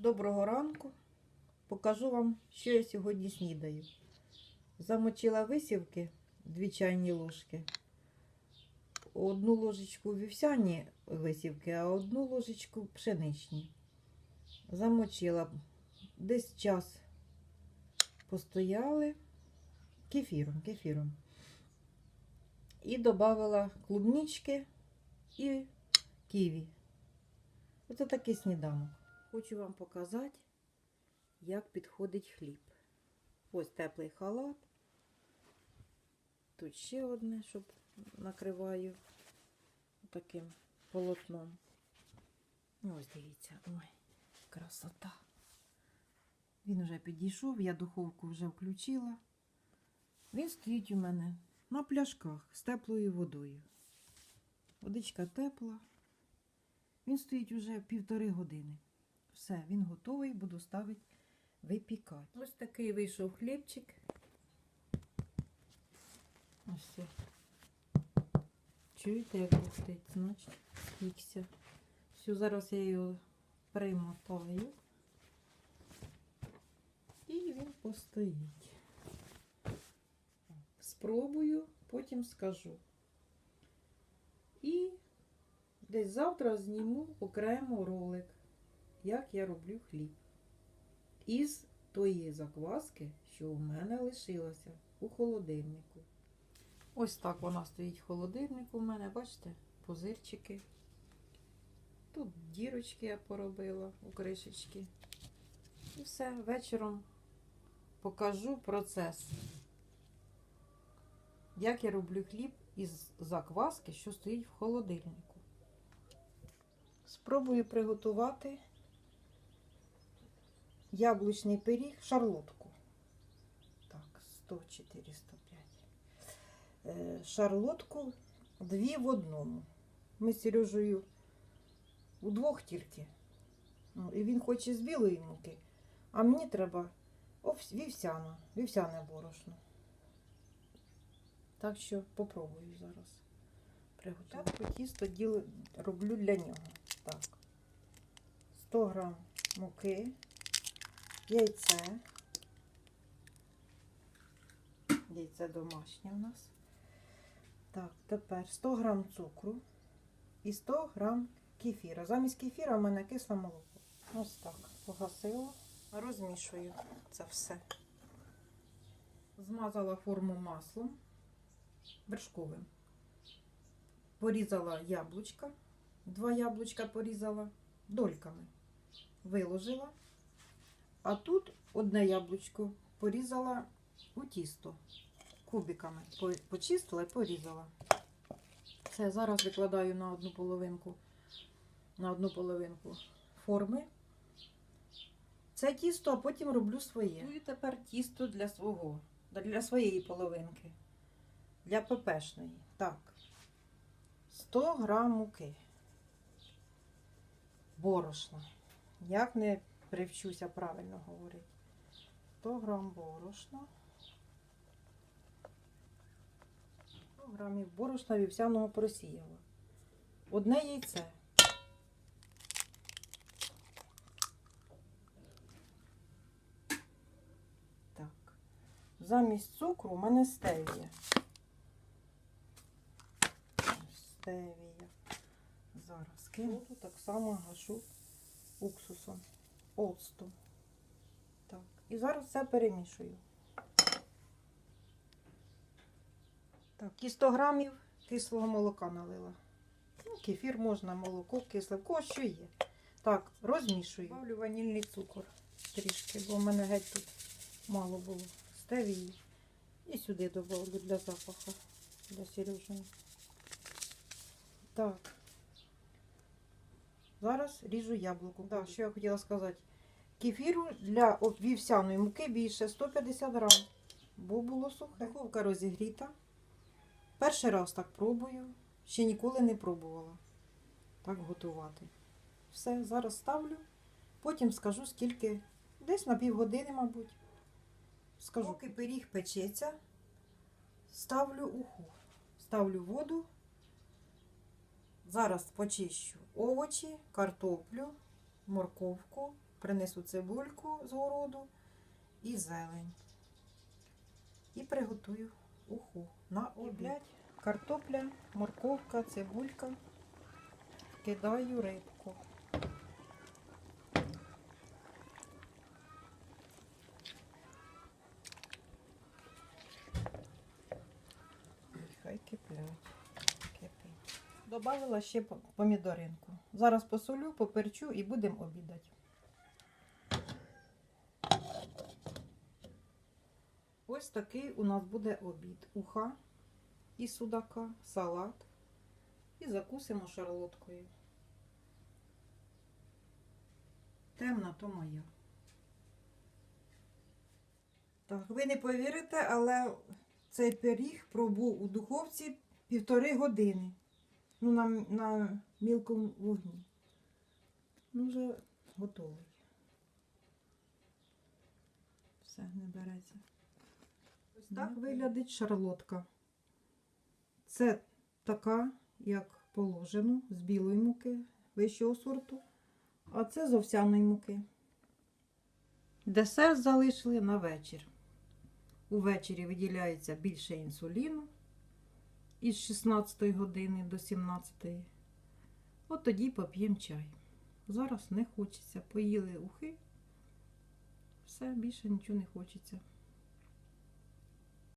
Доброго ранку. Покажу вам, що я сьогодні снідаю. Замочила висівки, дві чайні ложки. Одну ложечку вівсяні висівки, а одну ложечку пшеничні. Замочила. Десь час постояли кефіром, кефіром. І додала клубнички і ківі. Оце такий сніданок. Хочу вам показати, як підходить хліб. Ось теплий халат. Тут ще одне, щоб накриваю таким полотном. Ну, Ось дивіться, ой, красота. Він вже підійшов, я духовку вже включила. Він стоїть у мене на пляшках з теплою водою. Водичка тепла. Він стоїть уже півтори години. Все, він готовий, буду ставити випікати. Ось такий вийшов хлібчик. Ось все. Чуєте, як бухтить, значить, спікся. Все, зараз я його примотаю. І він постоїть. Спробую, потім скажу. І десь завтра зніму окремо ролик, як я роблю хліб. Із тої закваски, що у мене лишилася у холодильнику. Ось так вона стоїть в холодильнику у мене, бачите, позирчики. Тут дірочки я поробила у кришечки. І все, вечором покажу процес. Як я роблю хліб із закваски, що стоїть в холодильнику. Спробую приготувати яблучний пиріг, шарлотку. Так, 100, 4, 105. Е, Шарлотку дві в одному. Ми з Сережею удвох тільки. Ну, І він хоче з білої муки, а мені треба вівсяна, вівсяне борошно. Так що попробую зараз приготувати. Тісто діл... роблю для нього. Так. 100 грам муки, яйце. Яйце домашнє у нас. Так, тепер 100 грам цукру і 100 грам кефіра. Замість кефіра в мене кисле молоко. Ось так. Погасила. Розмішую це все. Змазала форму маслом вершковим. Порізала яблучка. Два яблучка порізала дольками. Виложила. А тут одне яблучко порізала у тісто кубиками. Почистила і порізала. Все, зараз викладаю на одну половинку, на одну половинку форми. Це тісто, а потім роблю своє. Ну і тепер тісто для свого, для своєї половинки. Для ППшної. Так. 100 грам муки. Борошна. Як не привчуся правильно говорити. 100 грам борошна. 100 грамів борошна вівсяного просіяла. Одне яйце. Так. Замість цукру у мене стевія. Стевія. Зараз кину. Так само гашу уксусом. Оцтом. Так. І зараз все перемішую. Так, і 100 грамів кислого молока налила. Ну, кефір можна, молоко, кисле, в кого що є. Так, розмішую. Добавлю ванільний цукор трішки, бо в мене геть тут мало було стевії. І сюди добавлю для запаху, для Сережини. Так. Зараз ріжу яблуко. Так, що я хотіла сказати. Кефіру для вівсяної муки більше 150 грам, бо було сухе. Духовка розігріта. Перший раз так пробую. Ще ніколи не пробувала так готувати. Все, зараз ставлю. Потім скажу, скільки. Десь на півгодини, мабуть. Скажу. Поки пиріг печеться, ставлю уху. Ставлю воду. Зараз почищу овочі, картоплю, морковку, принесу цибульку з городу і зелень. І приготую уху на обід. Картопля, морковка, цибулька. Кидаю рибку. Хай киплять. Добавила ще по- помідоринку. Зараз посолю, поперчу і будемо обідати. Ось такий у нас буде обід. Уха і судака, салат. І закусимо шарлоткою. Темна то моя. Так, ви не повірите, але цей пиріг пробув у духовці півтори години. Ну, на, на мілкому вогні. Ну, вже готовий. Все, не береться. Ось так виглядить шарлотка. Це така, як положено, з білої муки вищого сорту, а це з овсяної муки. Десерт залишили на вечір. Увечері виділяється більше інсуліну із 16 години до 17. От тоді поп'ємо чай. Зараз не хочеться. Поїли ухи. Все, більше нічого не хочеться.